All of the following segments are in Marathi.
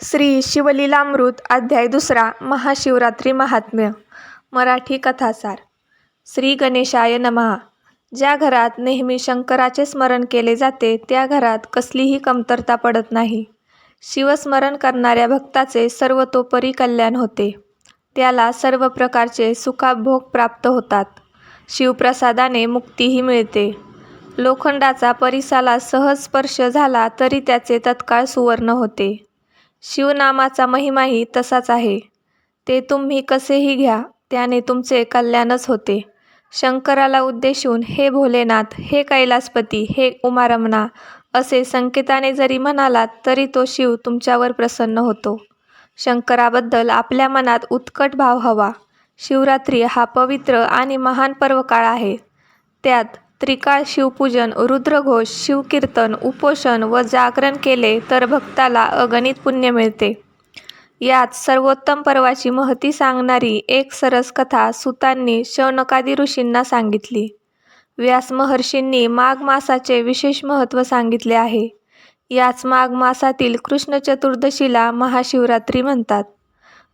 श्री शिवलीलामृत अध्याय दुसरा महाशिवरात्री महात्म्य मराठी कथासार. श्री गणेशाय नमः ज्या घरात नेहमी शंकराचे स्मरण केले जाते त्या घरात कसलीही कमतरता पडत नाही. शिवस्मरण करणाऱ्या भक्ताचे सर्वतोपरी कल्याण होते. त्याला सर्व प्रकारचे सुखाभोग प्राप्त होतात. शिवप्रसादाने मुक्तीही मिळते. लोखंडाचा परिसाला सहज स्पर्श झाला तरी त्याचे तत्काळ सुवर्ण होते. शिवनामाचा महिमाही तसाच आहे. ते तुम्ही कसेही घ्या त्याने तुमचे कल्याणच होते. शंकराला उद्देशून हे भोलेनाथ हे कैलासपती हे उमारमणा असे संकेताने जरी म्हणालात तरी तो शिव तुमच्यावर प्रसन्न होतो. शंकराबद्दल आपल्या मनात उत्कट भाव हवा. शिवरात्री हा पवित्र आणि महान पर्वकाळ आहे. त्यात त्रिकाळ शिवपूजन रुद्रघोष शिवकीर्तन उपोषण व जागरण केले तर भक्ताला अगणित पुण्य मिळते. यात सर्वोत्तम पर्वाची महती सांगणारी एक सरस कथा सुतांनी शौनकादी ऋषींना सांगितली. व्यास महर्षींनी माघ मासाचे विशेष महत्त्व सांगितले आहे. याच माघ मासातील कृष्ण चतुर्दशीला महाशिवरात्री म्हणतात.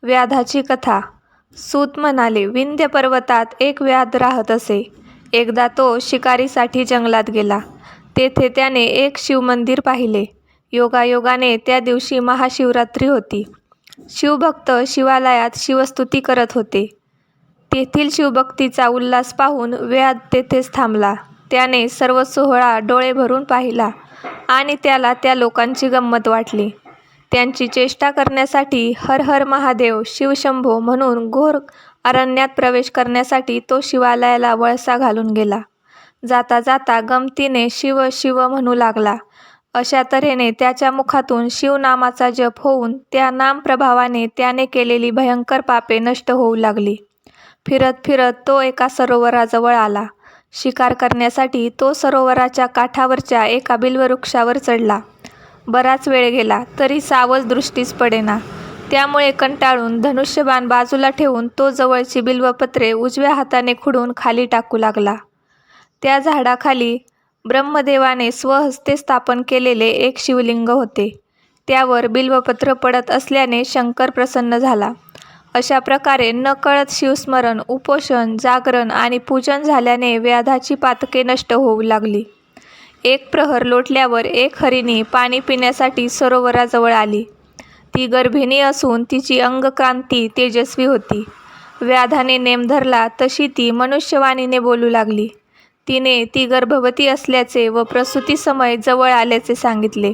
व्याधाची कथा. सूत म्हणाले विंध्य पर्वतात एक व्याध राहत असे. एकदा तो शिकारीसाठी जंगलात गेला. तेथे त्याने एक शिवमंदिर पाहिले. योगायोगाने त्या दिवशी महाशिवरात्री होती. शिवभक्त शिवालयात शिवस्तुती करत होते. तेथील शिवभक्तीचा उल्हास पाहून व्याध तेथेच थांबला. त्याने सर्व सोहळा डोळे भरून पाहिला आणि त्याला त्या लोकांची गंमत वाटली. त्यांची चेष्टा करण्यासाठी हर हर महादेव शिवशंभो म्हणून घोर अरण्यात प्रवेश करण्यासाठी तो शिवालयाला वळसा घालून गेला. जाता जाता गमतीने शिव शिव म्हणू लागला. अशा तऱ्हेने त्याच्या मुखातून शिवनामाचा जप होऊन त्या नामप्रभावाने त्याने केलेली भयंकर पापे नष्ट होऊ लागली. फिरत फिरत तो एका सरोवराजवळ आला. शिकार करण्यासाठी तो सरोवराच्या काठावरच्या एका बिल्ववृक्षावर चढला. बराच वेळ गेला तरी सावज दृष्टीस पडेना. त्यामुळे कंटाळून धनुष्यबाण बाजूला ठेवून तो जवळची बिल्वपत्रे उजव्या हाताने खुडून खाली टाकू लागला. त्या झाडाखाली ब्रह्मदेवाने स्वहस्ते स्थापन केलेले एक शिवलिंग होते. त्यावर बिल्वपत्र पडत असल्याने शंकर प्रसन्न झाला. अशा प्रकारे नकळत शिवस्मरण उपोषण जागरण आणि पूजन झाल्याने व्याधाची पातके नष्ट होऊ लागली. एक प्रहर लोटल्यावर एक हरिणी पाणी पिण्यासाठी सरोवराजवळ आली. ती गर्भिणी असून तिची अंगक्रांती तेजस्वी होती. व्याधाने नेम धरला तशी ती मनुष्यवाणीने बोलू लागली. तिने ती गर्भवती असल्याचे व प्रसूतीसमय जवळ आल्याचे सांगितले.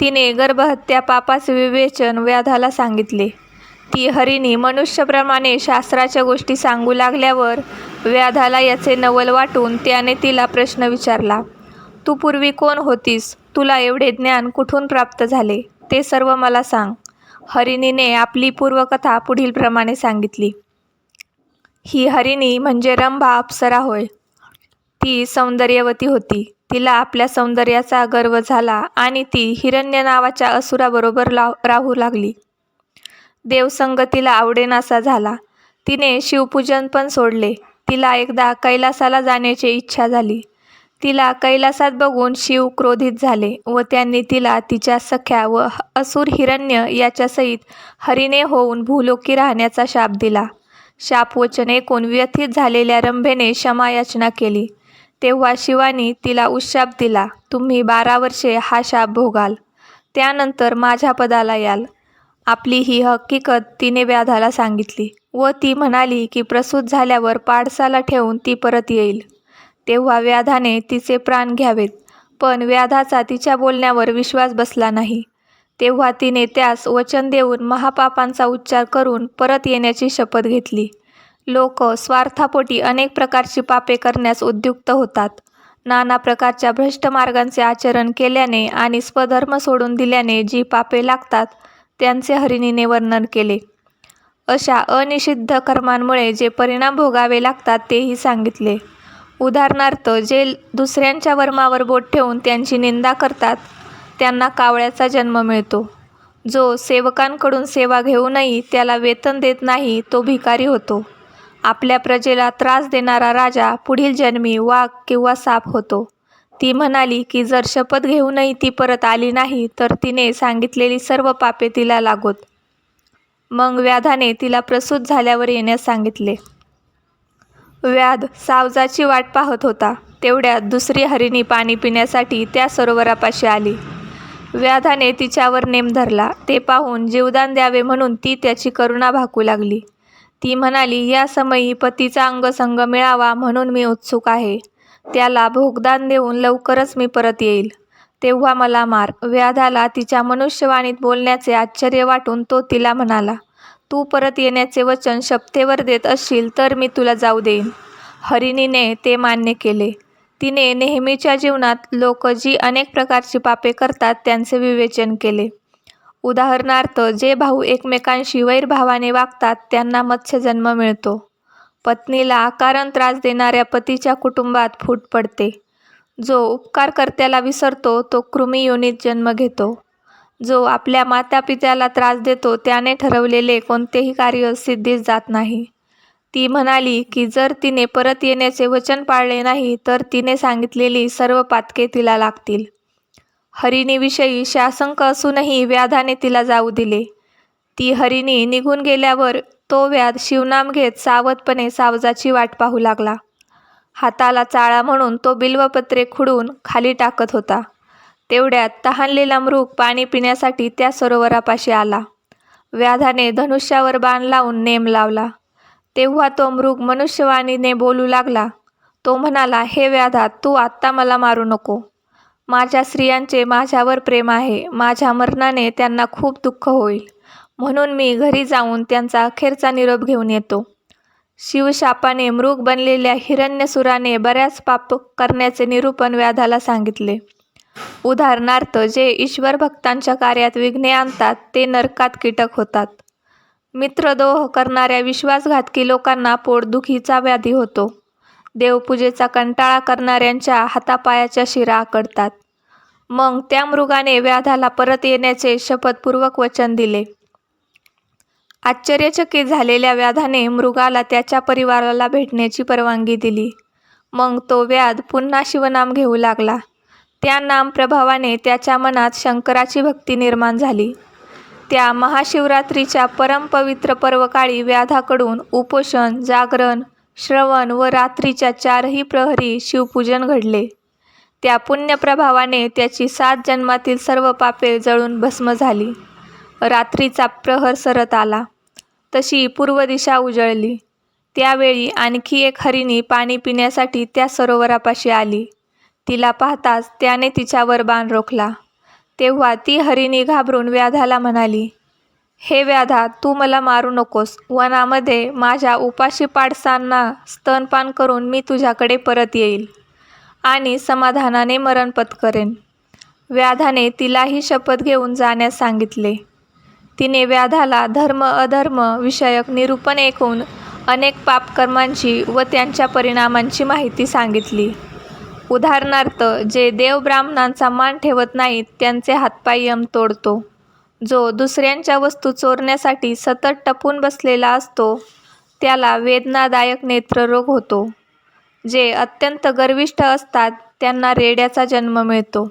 तिने गर्भहत्या पापाचे विवेचन व्याधाला सांगितले. ती हरिणी मनुष्यप्रमाणे शास्त्राच्या गोष्टी सांगू लागल्यावर व्याधाला याचे नवल वाटून त्याने तिला प्रश्न विचारला तू पूर्वी कोण होतीस? तुला एवढे ज्ञान कुठून प्राप्त झाले? ते सर्व मला सांग. हरिणीने आपली पूर्वकथा पुढीलप्रमाणे सांगितली. ही हरिणी म्हणजे रंभा अप्सरा होय. ती सौंदर्यवती होती. तिला आपल्या सौंदर्याचा गर्व झाला आणि ती हिरण्य नावाच्या असुराबरोबर लाव राहू लागली. देवसंग तिला आवडेनासा झाला. तिने शिवपूजन पण सोडले. तिला एकदा कैलासाला जाण्याची इच्छा झाली. तिला कैलासात बघून शिव क्रोधित झाले व त्यांनी तिला तिच्या सख्या व असुर हिरण्य याच्यासहित हरिणे होऊन भूलोकी राहण्याचा शाप दिला. शापवचन ऐकून व्यथित झालेल्या रंभेने क्षमायाचना केली. तेव्हा शिवानी तिला उशाप दिला तुम्ही बारा वर्षे हा शाप भोगाल. त्यानंतर माझ्या पदाला याल. आपली ही हकीकत तिने व्याधाला सांगितली व ती म्हणाली की प्रसूत झाल्यावर पाडसाला ठेवून ती परत येईल. तेव्हा व्याधाने तिचे प्राण घ्यावेत पण व्याधाचा तिच्या बोलण्यावर विश्वास बसला नाही. तेव्हा तिने त्यास वचन देऊन महापापांचा उच्चार करून परत येण्याची शपथ घेतली. लोक स्वार्थापोटी अनेक प्रकारची पापे करण्यास उद्युक्त होतात. नाना प्रकारच्या भ्रष्ट मार्गांचे आचरण केल्याने आणि स्वधर्म सोडून दिल्याने जी पापे लागतात त्यांचे हरिणीने वर्णन केले. अशा अनिषिद्ध कर्मांमुळे जे परिणाम भोगावे लागतात तेही सांगितले. उदाहरणार्थ जे दुसऱ्यांच्या वर्मावर बोट ठेवून त्यांची निंदा करतात त्यांना कावळ्याचा जन्म मिळतो. जो सेवकांकडून सेवा घेऊनही त्याला वेतन देत नाही तो भिकारी होतो. आपल्या प्रजेला त्रास देणारा राजा पुढील जन्मी वाघ किंवा साप होतो. ती म्हणाली की जर शपथ घेऊनही ती परत आली नाही तर तिने सांगितलेली सर्व पापे तिला लागोत. मग व्याधाने तिला प्रसूत झाल्यावर येण्यास सांगितले. व्याध सावजाची वाट पाहत होता. तेवढ्यात दुसरी हरिणी पाणी पिण्यासाठी त्या सरोवरापाशी आली. व्याधाने तिच्यावर नेम धरला. ते पाहून जीवदान द्यावे म्हणून ती त्याची करुणा भाकू लागली. ती म्हणाली या समयी पतीचा अंगसंग मिळावा म्हणून मी उत्सुक आहे. त्याला भोगदान देऊन लवकरच मी परत येईल. तेव्हा मला मार. व्याधाला तिच्या मनुष्यवाणीत बोलण्याचे आश्चर्य वाटून तो तिला म्हणाला तू परत येण्याचे वचन शपथेवर देत असशील तर मी तुला जाऊ देईन. हरिणीने ते मान्य केले. तिने नेहमीच्या जीवनात लोक जी अनेक प्रकारची पापे करतात त्यांचे विवेचन केले. उदाहरणार्थ जे भाऊ एकमेकांशी वैरभावाने वागतात त्यांना मत्स्यजन्म मिळतो. पत्नीला अकारण त्रास देणाऱ्या पतीच्या कुटुंबात फूट पडते. जो उपकारकर्त्याला विसरतो तो कृमी योनीत जन्म घेतो. जो आपल्या मातापित्याला त्रास देतो त्याने ठरवलेले कोणतेही कार्य सिद्धीस जात नाही. ती म्हणाली की जर तिने परत येण्याचे वचन पाळले नाही तर तिने सांगितलेली सर्व पातके तिला लागतील. हरिणीविषयी शासंक असूनही व्याधाने तिला जाऊ दिले. ती हरिणी निघून गेल्यावर तो व्याध शिवनाम घेत सावधपणे सावजाची वाट पाहू लागला. हाताला चाळा म्हणून तो बिल्वपत्रे खुडून खाली टाकत होता. तेवढ्यात तहानलेला मृग पाणी पिण्यासाठी त्या सरोवरापाशी आला. व्याधाने धनुष्यावर बाण लावून नेम लावला. तेव्हा तो मृग मनुष्यवाणीने बोलू लागला. तो म्हणाला हे व्याधा तू आत्ता मला मारू नको. माझ्या स्त्रियांचे माझ्यावर प्रेम आहे. माझ्या मरणाने त्यांना खूप दुःख होईल. म्हणून मी घरी जाऊन त्यांचा अखेरचा निरोप घेऊन येतो. शिवशापाने मृग बनलेल्या हिरण्यसुराने बऱ्याच पाप करण्याचे निरूपण व्याधाला सांगितले. उदाहरणार्थ जे ईश्वर भक्तांच्या कार्यात विघ्ने आणतात ते नरकात कीटक होतात. मित्रदोह करणाऱ्या विश्वासघातकी लोकांना पोटदुखीचा व्याधी होतो. देवपूजेचा कंटाळा करणाऱ्यांच्या हातापायाच्या शिरा आकडतात. मग त्या मृगाने व्याधाला परत येण्याचे शपथपूर्वक वचन दिले. आश्चर्यचकित झालेल्या व्याधाने मृगाला त्याच्या परिवाराला भेटण्याची परवानगी दिली. मग तो व्याध पुन्हा शिवनाम घेऊ लागला. त्या नाम प्रभावाने त्याच्या मनात शंकराची भक्ती निर्माण झाली. त्या महाशिवरात्रीच्या परमपवित्र पर्वकाळी व्याधाकडून उपोषण जागरण श्रवण व रात्रीच्या चारही प्रहरी शिवपूजन घडले. त्या पुण्यप्रभावाने त्याची सात जन्मातील सर्व पापे जळून भस्म झाली. रात्रीचा प्रहर सरत आला. तशी पूर्व दिशा उजळली. त्यावेळी आणखी एक हरिणी पाणी पिण्यासाठी त्या सरोवरापाशी आली. तिला पाहताच त्याने तिच्यावर बाण रोखला. तेव्हा ती हरिणी घाबरून व्याधाला म्हणाली हे व्याधा तू मला मारू नकोस. वनामध्ये माझ्या उपाशी पाडसांना स्तनपान करून मी तुझ्याकडे परत येईल आणि समाधानाने मरण पत्करेन. व्याधाने तिलाही शपथ घेऊन जाण्यास सांगितले. तिने व्याधाला धर्म अधर्म विषयक निरूपण ऐकून अनेक पापकर्मांची व त्यांच्या परिणामांची माहिती सांगितली. उदाहरणार्थ जे देव ब्राह्मणांचा मान ठेवत नाहीत त्यांचे हातपाय यम तोडतो. जो दुसऱ्यांच्या वस्तू चोरण्यासाठी सतत टपून बसलेला असतो त्याला वेदनादायक नेत्ररोग होतो. जे अत्यंत गर्विष्ठ असतात त्यांना रेड्याचा जन्म मिळतो.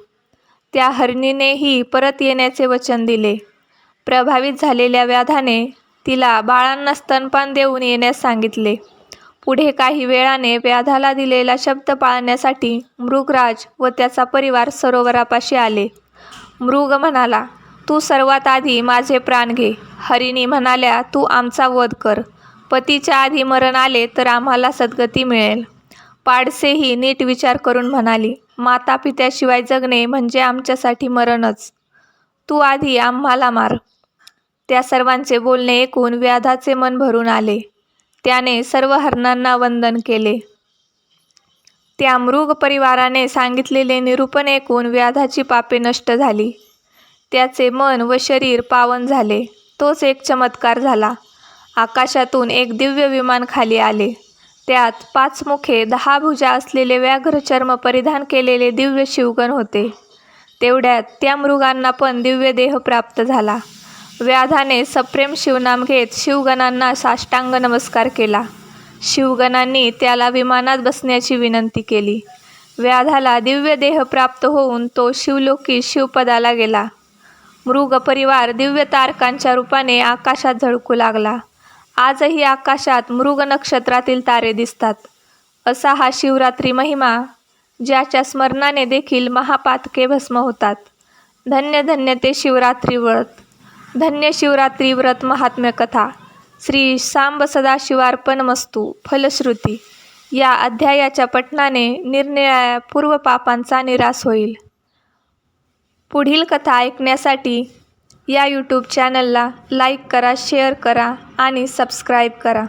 त्या हरणीनेही परत येण्याचे वचन दिले. प्रभावित झालेल्या व्याधाने तिला बाळांना स्तनपान देऊन येण्यास सांगितले. पुढे काही वेळाने व्याधाला दिलेला शब्द पाळण्यासाठी मृगराज व त्याचा परिवार सरोवरापाशी आले. मृग म्हणाला तू सर्वात आधी माझे प्राण घे. हरिणी म्हणाल्या तू आमचा वध कर. पतीच्या आधी मरण आले तर आम्हाला सद्गती मिळेल. पाडसेही नीट विचार करून म्हणाली माता पित्याशिवाय जगणे म्हणजे आमच्यासाठी मरणच. तू आधी आम्हाला मार. त्या सर्वांचे बोलणे ऐकून व्याधाचे मन भरून आले. त्याने सर्व हरणांना वंदन केले. त्या मृग परिवाराने सांगितलेले निरूपण ऐकून व्याधाची पापे नष्ट झाली. त्याचे मन व शरीर पावन झाले. तोच एक चमत्कार झाला. आकाशातून एक दिव्य विमान खाली आले. त्यात पाच मुखे दहा भुजा असलेले व्याघ्र चर्म परिधान केलेले दिव्य शिवगण होते. तेवढ्यात त्या मृगांना पण दिव्य देह प्राप्त झाला. व्याधाने सप्रेम शिवनाम घेत शिवगणांना साष्टांग नमस्कार केला. शिवगणांनी त्याला विमानात बसण्याची विनंती केली. व्याधाला दिव्य देह प्राप्त होऊन तो शिवलोकी शिवपदाला गेला. मृग परिवार दिव्य तारकांच्या रूपाने आकाशात झळकू लागला. आजही आकाशात मृग नक्षत्रातील तारे दिसतात. असा हा शिवरात्री महिमा ज्याच्या स्मरणाने देखील महापातके भस्म होतात. धन्य धन्य ते शिवरात्री व्रत. धन्य शिवरात्री व्रत महात्म्य कथा. श्री सांब सदाशिवार्पणमस्तू. फलश्रुती. या अध्यायाच्या पठणाने निरनिराळ्या पूर्वपापांचा निराश होईल. पुढील कथा ऐकण्यासाठी या यूट्यूब चॅनलला लाईक करा शेअर करा आणि सबस्क्राईब करा.